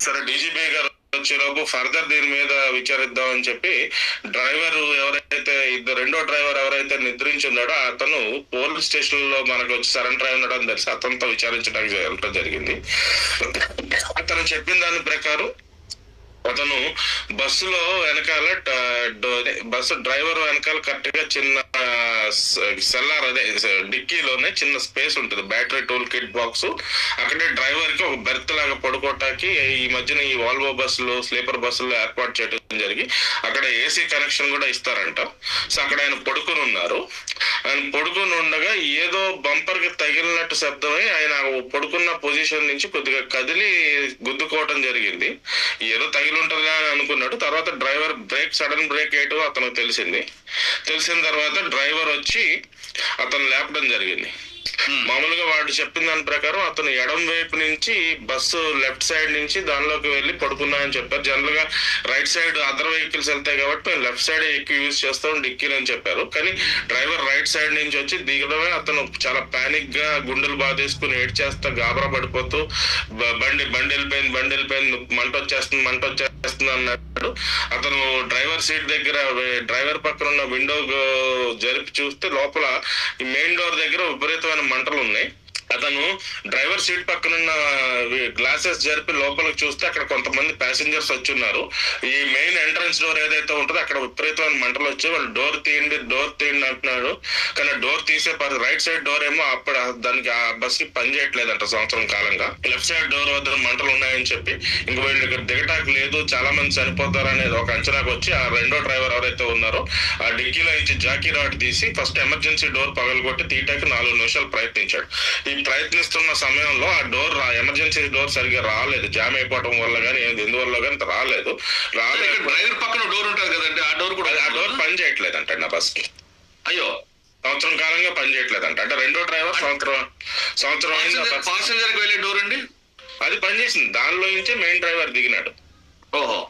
సరే డీజీపీ గారు వచ్చేలోపు ఫర్దర్ దీని మీద విచారిద్దామని చెప్పి డ్రైవర్ ఎవరైతే ఇద్దరు రెండో డ్రైవర్ ఎవరైతే నిద్రించి ఉన్నాడో అతను పోలీస్ స్టేషన్లో మనకు వచ్చి సరెండర్ అయి ఉండడం తెలిసి. అతనితో విచారించడానికి వెళ్ళడం జరిగింది. అతను చెప్పిన దాని ప్రకారం అతను బస్సులో వెనకాల బస్సు డ్రైవర్ వెనకాల కరెక్ట్గా చిన్న సెల్లార్ అదే డిక్కీలోనే చిన్న స్పేస్ ఉంటుంది. Battery tool kit box. అక్కడే డ్రైవర్కి ఒక బెర్త్ లాగా పడుకోవటానికి ఈ మధ్యన ఈ వాల్వో బస్సులు స్లీపర్ బస్సులు ఏర్పాటు చేయడం జరిగి అక్కడ ఏసీ కనెక్షన్ కూడా ఇస్తారంట. సో అక్కడ ఆయన పడుకుని ఉన్నారు. ఆయన పడుకుని ఉండగా ఏదో బంపర్కి తగిలినట్టు శబ్దమై ఆయన పడుకున్న పొజిషన్ నుంచి కొద్దిగా కదిలి గుద్దుకోవటం జరిగింది. ఏదో తగిలి ఉంటుందా అని అనుకున్నాడు. తర్వాత డ్రైవర్ బ్రేక్ సడన్ బ్రేక్ వేయటం అతనికి తెలిసింది. తెలిసిన తర్వాత డ్రైవర్ వచ్చి అతను లేపడం జరిగింది. Hmm. మామూలుగా వాడు చెప్పిన దాని ప్రకారం అతను ఎడం వైపు నుంచి బస్సు లెఫ్ట్ సైడ్ నుంచి దానిలోకి వెళ్ళి పడుకున్నాయని చెప్పారు. జనరల్గా రైట్ సైడ్ అదర్ వెహికల్స్ వెళ్తాయి కాబట్టి మేము లెఫ్ట్ సైడ్ ఎక్కువ యూజ్ చేస్తాం డిక్కీలు అని చెప్పారు. కానీ డ్రైవర్ రైట్ సైడ్ నుంచి వచ్చి దిగడమే అతను చాలా పానిక్గా గుండెలు బాధేసుకుని ఏడ్చేస్తా గాబరా పడిపోతూ బండి బండి వెళ్ళిపోయింది బండి వెళ్ళిపోయింది మంట వచ్చేస్తుంది మంట వచ్చేస్తుంది అన్నాడు. అతను డ్రైవర్ సీట్ దగ్గర డ్రైవర్ పక్కన ఉన్న విండో జరిపి చూస్తే లోపల ఈ మెయిన్ డోర్ దగ్గర విపరీతమైన మంటలు ఉన్నాయి అతను డ్రైవర్ సీట్ పక్కన ఉన్న గ్లాసెస్ జరిపి లోపలికి చూస్తే అక్కడ కొంతమంది ప్యాసింజర్స్ వచ్చి ఉన్నారు ఈ మెయిన్ ఎంట్రన్స్ డోర్ ఏదైతే ఉంటుందో అక్కడ విపరీతమైన మంటలు వచ్చి వాళ్ళు డోర్ తీయండి డోర్ తీయండి అంటున్నాడు. కానీ డోర్ తీసే రైట్ సైడ్ డోర్ ఏమో అప్పుడు దానికి ఆ బస్ పని చేయట్లేదంట సంవత్సరం కాలంగా. లెఫ్ట్ సైడ్ డోర్ వద్ద మంటలు ఉన్నాయని చెప్పి ఇంక వీళ్ళు ఇక్కడ దిగటానికి లేదు చాలా మంది చనిపోతారు అనేది ఒక అంచనాకు వచ్చి ఆ రెండో డ్రైవర్ ఎవరైతే ఉన్నారో ఆ డిక్కీలో నుంచి జాకీ రాడ్ తీసి ఫస్ట్ ఎమర్జెన్సీ డోర్ పగలగొట్టి తీయటానికి నాలుగు నిమిషాలు ప్రయత్నించాడు. ఈ ప్రయత్నిస్తున్న సమయంలో ఆ డోర్ ఎమర్జెన్సీ డోర్ సరిగ్గా రాలేదు. జామ్ అయిపోవడం వల్ల కానీ ఎందువల్ల కానీ రాలేదు. రాలేదు. డ్రైవర్ పక్కన డోర్ ఉంటుంది కదండి ఆ డోర్ కూడా ఆ డోర్ పని చేయట్లేదంట నా బస్కి అయ్యో. సంవత్సరం కాలంగా పని చేయట్లేదంట. అంటే రెండో డ్రైవర్ సంవత్సరం సంవత్సరం పాసెంజర్కి వెళ్ళే డోర్ అండి? అది పని చేసింది. దానిలో నుంచే మెయిన్ డ్రైవర్ దిగినాడు. ఓహో.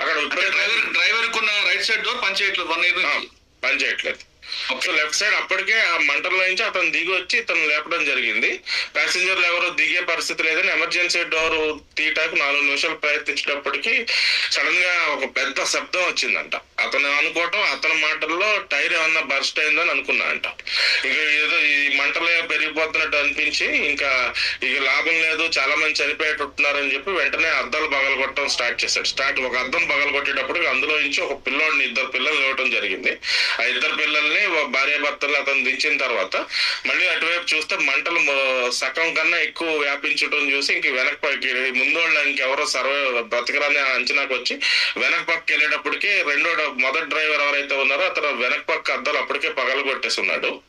అక్కడ అంటే డ్రైవర్ డ్రైవర్ కున్న రైట్ సైడ్ డోర్ పని చేయట్లేదు వన్ ఇయర్ పని చేయట్లేదు. అప్పుడు లెఫ్ట్ సైడ్ అప్పటికే ఆ మంటల్లో నుంచి అతను దిగి వచ్చి ఇతను లేపడం జరిగింది. ప్యాసింజర్లు ఎవరు దిగే పరిస్థితి లేదని ఎమర్జెన్సీ డోర్ తీయటానికి నాలుగు నిమిషాలు ప్రయత్నించేటప్పటికి సడన్గా ఒక పెద్ద శబ్దం వచ్చిందంట. అతను అనుకోవటం అతని మాటల్లో టైర్ ఏమన్నా బర్స్ట్ అయిందని అనుకున్నా అంట. ఇక ఏదో ఈ మంటలే పెరిగిపోతున్నట్టు అనిపించి ఇంకా ఇక లాభం లేదు చాలా మంది చనిపోయేటట్టున్నారని చెప్పి వెంటనే అద్దాలు పగలగొట్టడం స్టార్ట్ చేశాడు. స్టార్ట్ ఒక అద్దం పగలగొట్టేటప్పుడు అందులో నుంచి ఒక పిల్లోడిని ఇద్దరు పిల్లల్ని ఇవ్వడం జరిగింది. ఆ ఇద్దరు పిల్లల్ని భార్య భర్తలు అతను దించిన తర్వాత మళ్ళీ అటువైపు చూస్తే మంటలు సగం కన్నా ఎక్కువ వ్యాపించడం చూసి ఇంక వెనక ముందు వాళ్ళు ఇంకెవరో సర్వే బ్రతకరాని అంచనాకు వచ్చి వెనక పక్కకి వెళ్ళేటప్పటికి రెండో మొదటి డ్రైవర్ ఎవరైతే ఉన్నారో అతను వెనక పక్క అద్దాలు అప్పటికే పగలగొట్టేసి ఉన్నాడు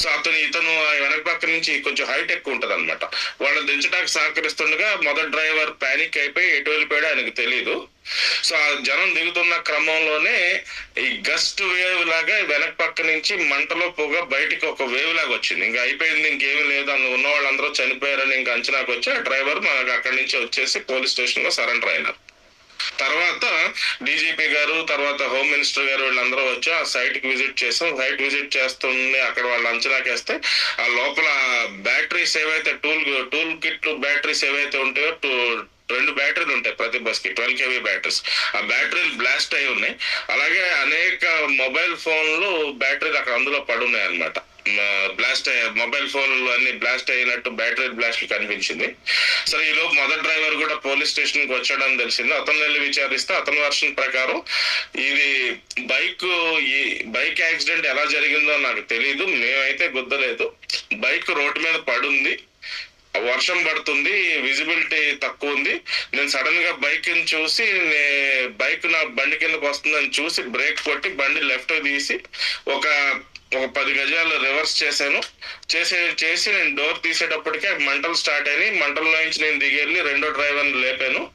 సో అతను ఇతను ఆ వెనక పక్క నుంచి కొంచెం హైట్ ఎక్కువ ఉంటది అనమాట వాళ్ళని దించడానికి సహకరిస్తుండగా మొదటి డ్రైవర్ పానిక్ అయిపోయి ఎటు వెళ్ళిపోయాడో ఆయనకు తెలియదు సో ఆ జనం దిగుతున్న క్రమంలోనే ఈ గస్ట్ వేవ్ లాగా వెనక పక్క నుంచి మంటలో పొగ బయటికి ఒక వేవ్ లాగా వచ్చింది. ఇంకా అయిపోయింది ఇంకేమీ లేదు. అందులో ఉన్న వాళ్ళందరూ చనిపోయారని ఇంకా అంచనాకు వచ్చి ఆ డ్రైవర్ మనకు అక్కడి నుంచి వచ్చేసి పోలీస్ స్టేషన్లో సరెండర్ అయినారు. తర్వాత డీజీపీ గారు తర్వాత హోమ్ మినిస్టర్ గారు వీళ్ళందరూ వచ్చి ఆ సైట్కి విజిట్ చేసాం సైట్ విజిట్ చేస్తుండే అక్కడ వాళ్ళు అంచనాకేస్తే ఆ లోపల బ్యాటరీస్ ఏవైతే టూల్ టూల్ కిట్ బ్యాటరీస్ ఏవైతే ఉంటాయో టూ- రెండు బ్యాటరీలు ఉంటాయి ప్రతి బస్కి ట్వెల్వ్ కేవీ బ్యాటరీస్ ఆ బ్యాటరీలు బ్లాస్ట్ అయి ఉన్నాయి. అలాగే అనేక మొబైల్ ఫోన్లు బ్యాటరీలు అక్కడ అందులో పడున్నాయి అనమాట బ్లాస్ట్ మొబైల్ ఫోన్లు అన్ని బ్లాస్ట్ అయినట్టు బ్యాటరీ బ్లాస్ట్ కనిపించింది. సరే ఈ లోపు మొదటి డ్రైవర్ కూడా పోలీస్ స్టేషన్కి వచ్చాడని తెలిసింది. అతను వెళ్ళి విచారిస్తే అతని వర్షన్ ప్రకారం ఇది బైక్ ఈ బైక్ యాక్సిడెంట్ ఎలా జరిగిందో నాకు తెలియదు మేమైతే గుద్దలేదు. బైక్ రోడ్డు మీద పడుంది వర్షం పడుతుంది విజిబిలిటీ తక్కువ ఉంది. నేను సడన్గా బైక్ని చూసి నే- బైక్ నా బండి కిందకు వస్తుందని చూసి బ్రేక్ కొట్టి బండి లెఫ్ట్ తీసి ఒక ఒక పది గజాలు రివర్స్ చేశాను. చేసే చేసి నేను డోర్ తీసేటప్పటికే మంటలు స్టార్ట్ అయినాయి. మంటల్లో నుంచి నేను దిగెళ్ళి రెండో డ్రైవర్ని లేపాను.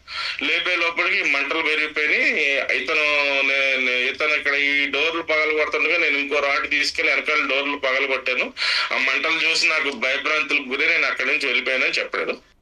లేపే లోపలికి మంటలు పెరిగిపోయినాయి. ఇతను ఇతను ఇక్కడ ఈ డోర్లు పగలు కొడుతుండగా నేను ఇంకో రాడ్ తీసుకెళ్ళి వెనకాల డోర్లు పగలు కొట్టాను. ఆ మంటలు చూసి నాకు భయభ్రాంతులకు గురి నేను అక్కడి నుంచి వెళ్ళిపోయానని చెప్పాడు.